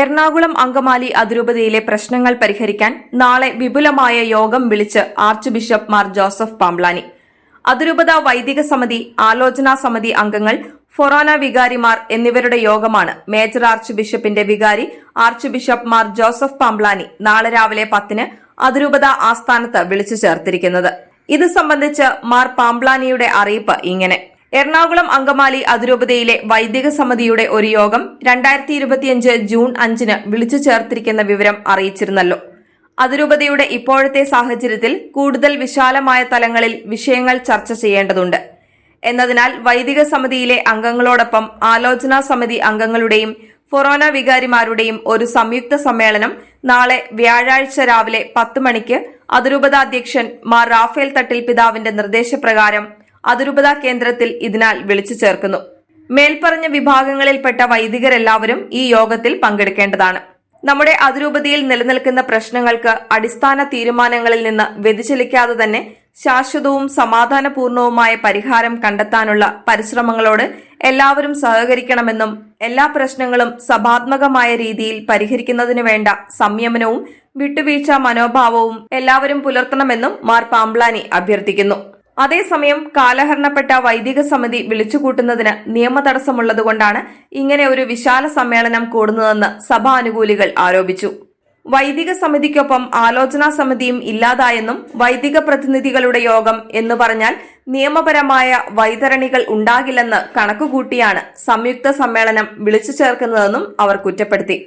എറണാകുളം അങ്കമാലി അതിരൂപതയിലെ പ്രശ്നങ്ങൾ പരിഹരിക്കാൻ നാളെ വിപുലമായ യോഗം വിളിച്ച് archbishop Mar Joseph Pamplany. അതിരൂപത വൈദിക സമിതി ആലോചനാ സമിതി അംഗങ്ങൾ ഫൊറാന വികാരിമാർ എന്നിവരുടെ യോഗമാണ് മേജർ ആർച്ച് ബിഷപ്പിന്റെ വികാരി archbishop Mar Joseph Pamplany നാളെ രാവിലെ പത്തിന് അതിരൂപത ആസ്ഥാനത്ത് വിളിച്ചു ചേർത്തിരിക്കുന്നത്. ഇത് സംബന്ധിച്ച് മാർ പാംബ്ലാനിയുടെ അറിയിപ്പ് ഇങ്ങനെ. എറണാകുളം അങ്കമാലി അതിരൂപതയിലെ വൈദിക സമിതിയുടെ ഒരു യോഗം രണ്ടായിരത്തി ഇരുപത്തിയഞ്ച് ജൂൺ അഞ്ചിന് വിളിച്ചു ചേർത്തിരിക്കുന്ന വിവരം അറിയിച്ചിരുന്നല്ലോ. അതിരൂപതയുടെ ഇപ്പോഴത്തെ സാഹചര്യത്തിൽ കൂടുതൽ വിശാലമായ തലങ്ങളിൽ വിഷയങ്ങൾ ചർച്ച ചെയ്യേണ്ടതുണ്ട്. എന്നതിനാൽ വൈദിക സമിതിയിലെ അംഗങ്ങളോടൊപ്പം ആലോചനാ സമിതി അംഗങ്ങളുടെയും ഫൊറോന വികാരിമാരുടെയും ഒരു സംയുക്ത സമ്മേളനം നാളെ വ്യാഴാഴ്ച രാവിലെ പത്ത് മണിക്ക് അതിരൂപത അധ്യക്ഷൻ മാർ റാഫേൽ തട്ടിൽ പിതാവിന്റെ നിർദ്ദേശപ്രകാരം അതിരൂപത കേന്ദ്രത്തിൽ ഇതിനാൽ വിളിച്ചു ചേർക്കുന്നു. മേൽപ്പറഞ്ഞ വിഭാഗങ്ങളിൽപ്പെട്ട വൈദികരെല്ലാവരും ഈ യോഗത്തിൽ പങ്കെടുക്കേണ്ടതാണ്. നമ്മുടെ അതിരൂപതയിൽ നിലനിൽക്കുന്ന പ്രശ്നങ്ങൾക്ക് അടിസ്ഥാന തീരുമാനങ്ങളിൽ നിന്ന് വ്യതിചലിക്കാതെ തന്നെ ശാശ്വതവും സമാധാനപൂർണവുമായ പരിഹാരം കണ്ടെത്താനുള്ള പരിശ്രമങ്ങളോട് എല്ലാവരും സഹകരിക്കണമെന്നും എല്ലാ പ്രശ്നങ്ങളും സഭാത്മകമായ രീതിയിൽ പരിഹരിക്കുന്നതിന് വേണ്ട സംയമനവും വിട്ടുവീഴ്ച മനോഭാവവും എല്ലാവരും പുലർത്തണമെന്നും മാർ പാംബ്ലാനി അഭ്യർത്ഥിക്കുന്നു. അതേസമയം കാലഹരണപ്പെട്ട വൈദിക സമിതി വിളിച്ചുകൂട്ടുന്നതിന് നിയമ തടസ്സമുള്ളതുകൊണ്ടാണ് ഇങ്ങനെ ഒരു വിശാല സമ്മേളനം കൂടുന്നതെന്ന് സഭാനുകൂലികൾ ആരോപിച്ചു. വൈദിക സമിതിക്കൊപ്പം ആലോചനാ സമിതിയും ഇല്ലാതായെന്നും വൈദിക പ്രതിനിധികളുടെ യോഗം എന്ന് പറഞ്ഞാൽ നിയമപരമായ വൈതരണികൾ ഉണ്ടാകില്ലെന്ന് കണക്കുകൂട്ടിയാണ് സംയുക്ത സമ്മേളനം വിളിച്ചു ചേർക്കുന്നതെന്നും അവർ കുറ്റപ്പെടുത്തി.